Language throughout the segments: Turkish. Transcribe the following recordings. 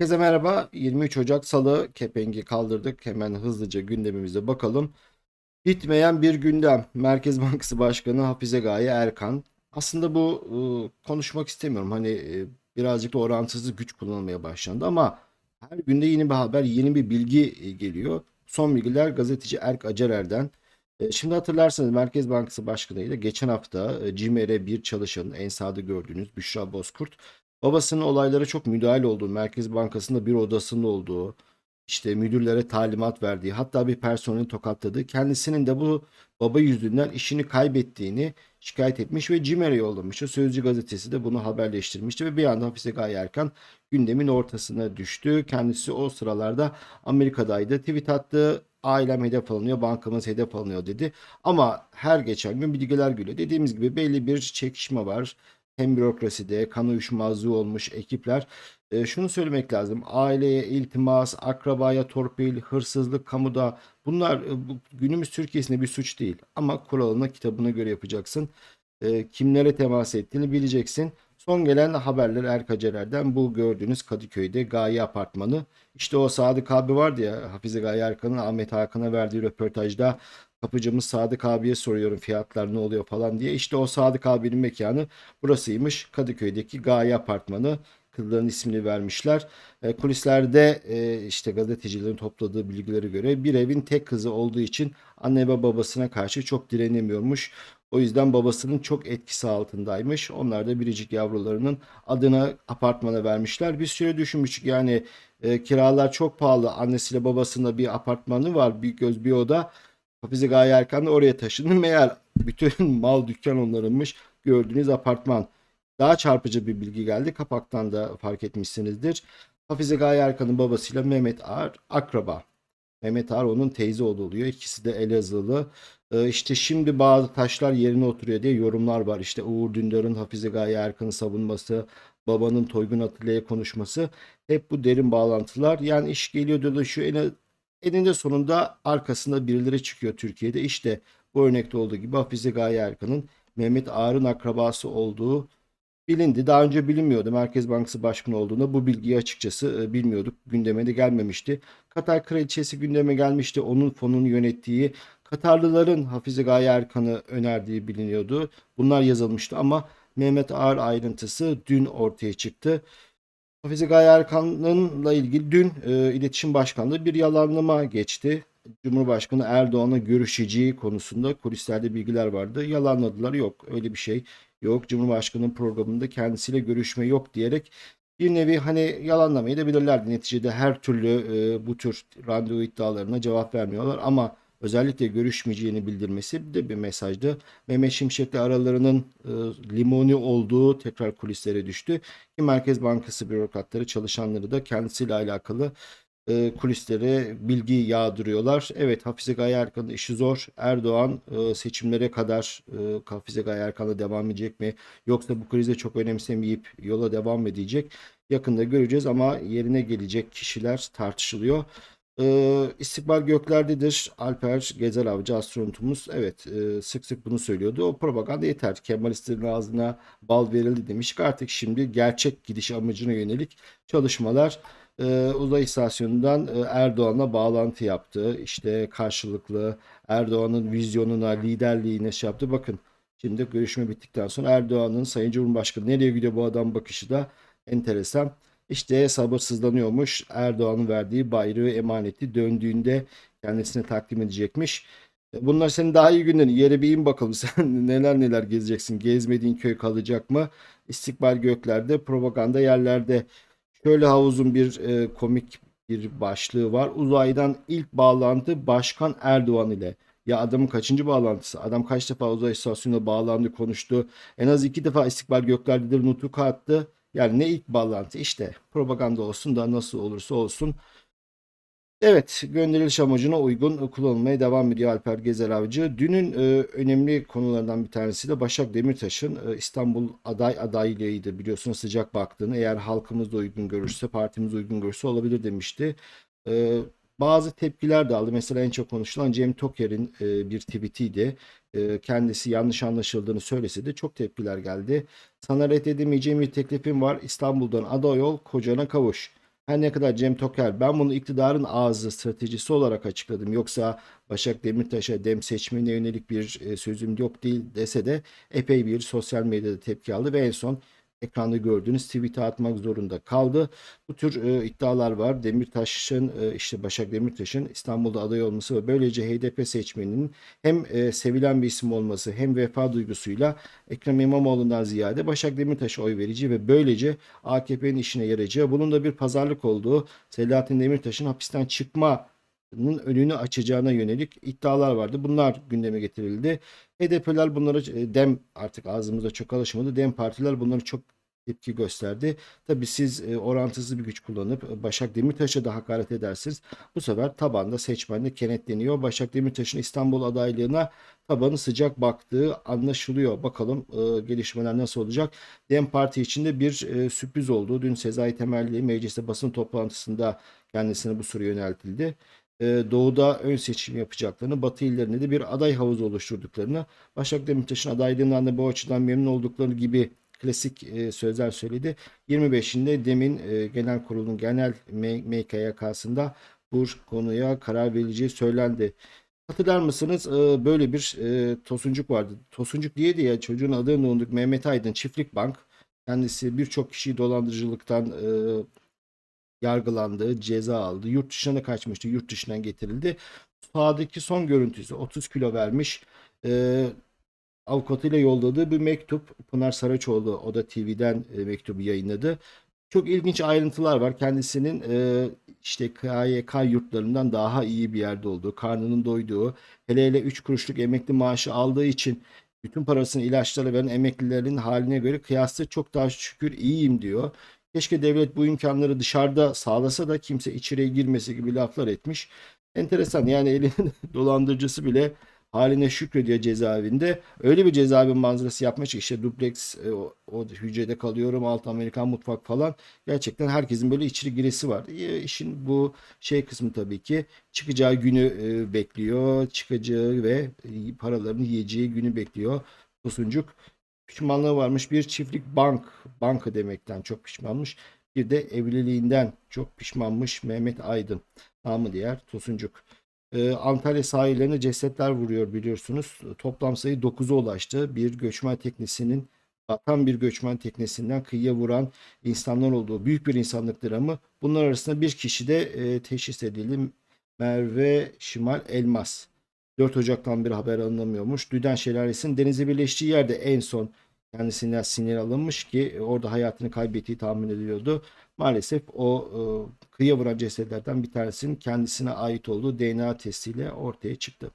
Herkese merhaba. 23 Ocak Salı kepengi kaldırdık. Hemen hızlıca gündemimize bakalım. Bitmeyen bir gündem. Merkez Bankası Başkanı Hafize Gaye Erkan. Aslında bu e, konuşmak istemiyorum. Hani e, birazcık da orantısız güç kullanılmaya başlandı ama her günde yeni bir haber, yeni bir bilgi e, geliyor. Son bilgiler gazeteci Erk Acerer'den. Şimdi hatırlarsanız Merkez Bankası Başkanı'yla geçen hafta CİMER'e bir çalışanın en sağda gördüğünüz Büşra Bozkurt Babasının olaylara çok müdahil olduğu, Merkez Bankası'nda bir odasında olduğu, işte müdürlere talimat verdiği, hatta bir personeli tokatladığı, kendisinin de bu baba yüzünden işini kaybettiğini şikayet etmiş ve CİMER'e yollamıştı. Sözcü gazetesi de bunu haberleştirmişti ve bir anda Hafize Gaye Erkan gündemin ortasına düştü. Kendisi o sıralarda Amerika'daydı. Tweet attı. Ailem hedef alınıyor, bankamız hedef alınıyor dedi. Ama her geçen gün bilgiler geliyor. Dediğimiz gibi belli bir çekişme var hem bürokraside kan uyuşmazlığı olmuş ekipler. E, şunu söylemek lazım. Aileye iltimas, akrabaya torpil, hırsızlık kamuda bunlar e, bu, günümüz Türkiye'sinde bir suç değil. Ama kuralına kitabına göre yapacaksın. E, kimlere temas ettiğini bileceksin. Son gelen haberler Erkacerer'den bu gördüğünüz Kadıköy'de Gaye Apartmanı. İşte o Sadık abi vardı ya Hafize Gaye Erkan'ın Ahmet Hakan'a verdiği röportajda Kapıcımız Sadık abiye soruyorum fiyatlar ne oluyor falan diye. İşte o Sadık abinin mekanı burasıymış. Kadıköy'deki Gaye Apartmanı. Kızların ismini vermişler. E, kulislerde e, işte gazetecilerin topladığı bilgilere göre bir evin tek kızı olduğu için anne ve babasına karşı çok direnemiyormuş. O yüzden babasının çok etkisi altındaymış. Onlar da biricik yavrularının adına apartmana vermişler. Bir süre düşünmüş yani e, kiralar çok pahalı. Annesiyle babasında bir apartmanı var. Bir göz bir oda. Hafize Gaye Erkan da oraya taşındı. Meğer bütün mal dükkan onlarınmış. Gördüğünüz apartman. Daha çarpıcı bir bilgi geldi. Kapaktan da fark etmişsinizdir. Hafize Gaye Erkan'ın babasıyla Mehmet Ağar akraba. Mehmet Ağar onun teyze oğlu oluyor. İkisi de Elazığlı. Ee, işte şimdi bazı taşlar yerine oturuyor diye yorumlar var. İşte Uğur Dündar'ın Hafize Gaye Erkan'ı savunması, babanın Toygun Atilla'ya konuşması. Hep bu derin bağlantılar. Yani iş geliyor dolaşıyor. En Eninde sonunda arkasında birileri çıkıyor Türkiye'de. İşte bu örnekte olduğu gibi Hafize Gaye Erkan'ın Mehmet Ağar'ın akrabası olduğu bilindi. Daha önce bilinmiyordu. Merkez Bankası Başkanı olduğunda bu bilgiyi açıkçası e, bilmiyorduk. Gündeme de gelmemişti. Katar Kraliçesi gündeme gelmişti. Onun fonunu yönettiği Katarlıların Hafize Gaye Erkan'ı önerdiği biliniyordu. Bunlar yazılmıştı ama Mehmet Ağar ayrıntısı dün ortaya çıktı. Hafize Gaye Erkan'la ilgili dün e, İletişim Başkanlığı bir yalanlama geçti. Cumhurbaşkanı Erdoğan'la görüşeceği konusunda kulislerde bilgiler vardı. Yalanladılar. Yok öyle bir şey yok. Cumhurbaşkanının programında kendisiyle görüşme yok diyerek bir nevi hani yalanlamayı da bilirlerdi. Neticede her türlü e, bu tür randevu iddialarına cevap vermiyorlar ama özellikle görüşmeyeceğini bildirmesi de bir mesajdı. Mehmet Şimşek'le aralarının e, limoni olduğu tekrar kulislere düştü. Ki Merkez Bankası bürokratları çalışanları da kendisiyle alakalı e, kulislere bilgi yağdırıyorlar. Evet Hafize Gaye Erkan'ın işi zor. Erdoğan e, seçimlere kadar e, Hafize Gaye Erkan'la devam edecek mi? Yoksa bu krize çok önemsemeyip yola devam edecek? Yakında göreceğiz ama yerine gelecek kişiler tartışılıyor. Ee, göklerdedir. Alper Gezer Avcı astronotumuz evet e, sık sık bunu söylüyordu. O propaganda yeter. Kemalistlerin ağzına bal verildi demiştik. Artık şimdi gerçek gidiş amacına yönelik çalışmalar e, uzay istasyonundan e, Erdoğan'la bağlantı yaptı. İşte karşılıklı Erdoğan'ın vizyonuna, liderliğine şey yaptı. Bakın şimdi görüşme bittikten sonra Erdoğan'ın Sayın Cumhurbaşkanı nereye gidiyor bu adam bakışı da enteresan. İşte sabırsızlanıyormuş. Erdoğan'ın verdiği bayrağı emaneti döndüğünde kendisine takdim edecekmiş. E, Bunlar senin daha iyi günlerin. Yere bir in bakalım sen neler neler gezeceksin. Gezmediğin köy kalacak mı? İstikbal göklerde, propaganda yerlerde. Şöyle havuzun bir e, komik bir başlığı var. Uzaydan ilk bağlantı Başkan Erdoğan ile. Ya adamın kaçıncı bağlantısı? Adam kaç defa uzay istasyonuna bağlandı, konuştu. En az iki defa istikbal göklerdedir nutuk attı. Yani ne ilk bağlantı işte propaganda olsun da nasıl olursa olsun. Evet gönderiliş amacına uygun kullanılmaya devam ediyor Alper Gezer Avcı. Dünün e, önemli konularından bir tanesi de Başak Demirtaş'ın e, İstanbul aday adaylığıydı. Biliyorsunuz sıcak baktığını eğer halkımız da uygun görürse partimiz uygun görürse olabilir demişti. E, bazı tepkiler de aldı. Mesela en çok konuşulan Cem Toker'in e, bir tweetiydi. E, kendisi yanlış anlaşıldığını söylese de çok tepkiler geldi. Sana reddedemeyeceğim bir teklifim var. İstanbul'dan aday ol, kocana kavuş. Her ne kadar Cem Toker ben bunu iktidarın ağzı stratejisi olarak açıkladım. Yoksa Başak Demirtaş'a dem seçmenine yönelik bir e, sözüm yok değil dese de epey bir sosyal medyada tepki aldı ve en son ekranda gördüğünüz tweet'e atmak zorunda kaldı. Bu tür e, iddialar var. Demirtaş'ın e, işte Başak Demirtaş'ın İstanbul'da aday olması ve böylece HDP seçmeninin hem e, sevilen bir isim olması hem vefa duygusuyla Ekrem İmamoğlu'ndan ziyade Başak Demirtaş'a oy verici ve böylece AKP'nin işine yarayacağı bunun da bir pazarlık olduğu Selahattin Demirtaş'ın hapisten çıkma önünü açacağına yönelik iddialar vardı. Bunlar gündeme getirildi. HDP'ler bunları e, dem artık ağzımıza çok alışmadı. Dem partiler bunları çok tepki gösterdi. Tabi siz e, orantısız bir güç kullanıp e, Başak Demirtaş'a da hakaret edersiniz. Bu sefer tabanda seçmenle kenetleniyor. Başak Demirtaş'ın İstanbul adaylığına tabanı sıcak baktığı anlaşılıyor. Bakalım e, gelişmeler nasıl olacak. Dem Parti içinde bir e, sürpriz oldu. Dün Sezai Temelli mecliste basın toplantısında kendisine bu soru yöneltildi doğuda ön seçim yapacaklarını, batı illerinde de bir aday havuzu oluşturduklarını, Başak Demirtaş'ın adaylığından da bu açıdan memnun oldukları gibi klasik e, sözler söyledi. 25'inde demin e, genel kurulun genel MKYK'sında bu konuya karar verileceği söylendi. Hatırlar mısınız e, böyle bir Tosuncuk vardı. Tosuncuk diye diye çocuğun adını unuttuk. Mehmet Aydın Çiftlik Bank. Kendisi birçok kişiyi dolandırıcılıktan yargılandı, ceza aldı. Yurt dışına kaçmıştı, yurt dışından getirildi. Sağdaki son görüntüsü 30 kilo vermiş. E, avukatıyla yolladığı bir mektup. Pınar Saraçoğlu o da TV'den e, mektubu yayınladı. Çok ilginç ayrıntılar var. Kendisinin e, işte KYK yurtlarından daha iyi bir yerde olduğu, karnının doyduğu, hele hele 3 kuruşluk emekli maaşı aldığı için bütün parasını ilaçlara veren emeklilerin haline göre kıyasla çok daha şükür iyiyim diyor. Keşke devlet bu imkanları dışarıda sağlasa da kimse içeriye girmesi gibi laflar etmiş. Enteresan yani elinin dolandırıcısı bile haline şükrediyor cezaevinde. Öyle bir cezaevi manzarası yapmış ki işte dubleks e, o, o hücrede kalıyorum alt Amerikan mutfak falan. Gerçekten herkesin böyle içeri giresi var. E, işin bu şey kısmı tabii ki çıkacağı günü e, bekliyor. Çıkacağı ve e, paralarını yiyeceği günü bekliyor. Tosuncuk pişmanlığı varmış. Bir çiftlik bank, banka demekten çok pişmanmış. Bir de evliliğinden çok pişmanmış Mehmet Aydın. Namı diğer Tosuncuk. Ee, Antalya sahillerine cesetler vuruyor biliyorsunuz. Toplam sayı 9'a ulaştı. Bir göçmen teknesinin batan bir göçmen teknesinden kıyıya vuran insanlar olduğu büyük bir insanlık dramı. Bunlar arasında bir kişi de e, teşhis edildi. Merve Şimal Elmas. 4 Ocak'tan bir haber alınamıyormuş. Düden Şelalesi'nin denize birleştiği yerde en son kendisinden sinir alınmış ki orada hayatını kaybettiği tahmin ediliyordu. Maalesef o e, kıyıya vuran cesetlerden bir tanesinin kendisine ait olduğu DNA testiyle ortaya çıktı.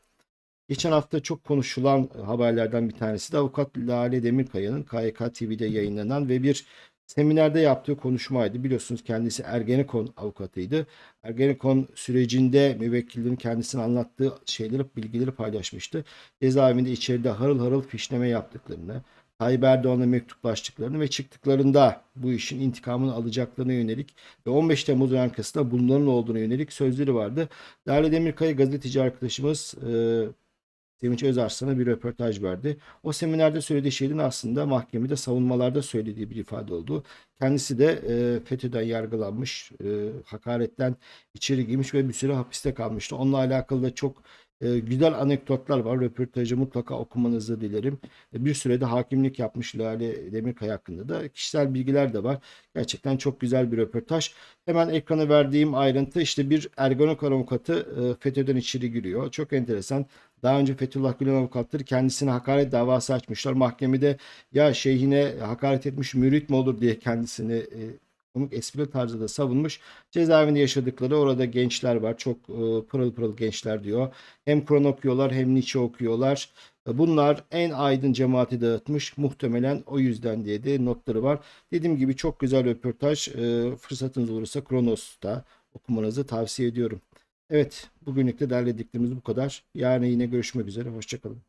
Geçen hafta çok konuşulan haberlerden bir tanesi de avukat Lale Demirkaya'nın KYK TV'de yayınlanan ve bir seminerde yaptığı konuşmaydı. Biliyorsunuz kendisi Ergenekon avukatıydı. Ergenekon sürecinde müvekkillerin kendisine anlattığı şeyleri, bilgileri paylaşmıştı. Cezaevinde içeride harıl harıl fişleme yaptıklarını, Tayyip Erdoğan'la mektuplaştıklarını ve çıktıklarında bu işin intikamını alacaklarına yönelik ve 15 Temmuz arkasında bunların olduğuna yönelik sözleri vardı. Değerli Demirkaya gazeteci arkadaşımız Sevinç Özarslan'a bir röportaj verdi. O seminerde söylediği şeyin aslında mahkemede savunmalarda söylediği bir ifade oldu. Kendisi de e, FETÖ'den yargılanmış, e, hakaretten içeri girmiş ve bir süre hapiste kalmıştı. Onunla alakalı da çok e, güzel anekdotlar var. Röportajı mutlaka okumanızı dilerim. E, bir sürede hakimlik yapmış Lale Demirkay hakkında da kişisel bilgiler de var. Gerçekten çok güzel bir röportaj. Hemen ekrana verdiğim ayrıntı işte bir Ergenekon avukatı e, FETÖ'den içeri giriyor. Çok enteresan. Daha önce Fethullah Gülen avukatları kendisine hakaret davası açmışlar. Mahkemede ya şeyhine hakaret etmiş mürit mi olur diye kendisini e, komik esprili tarzda da savunmuş. Cezaevinde yaşadıkları orada gençler var. Çok e, pırıl pırıl gençler diyor. Hem Kur'an okuyorlar hem Nietzsche okuyorlar. E, bunlar en aydın cemaati dağıtmış. Muhtemelen o yüzden diye de notları var. Dediğim gibi çok güzel röportaj. E, fırsatınız olursa Kronos'ta okumanızı tavsiye ediyorum. Evet, bugünlük de derlediklerimiz bu kadar. Yarın yine görüşmek üzere. Hoşçakalın.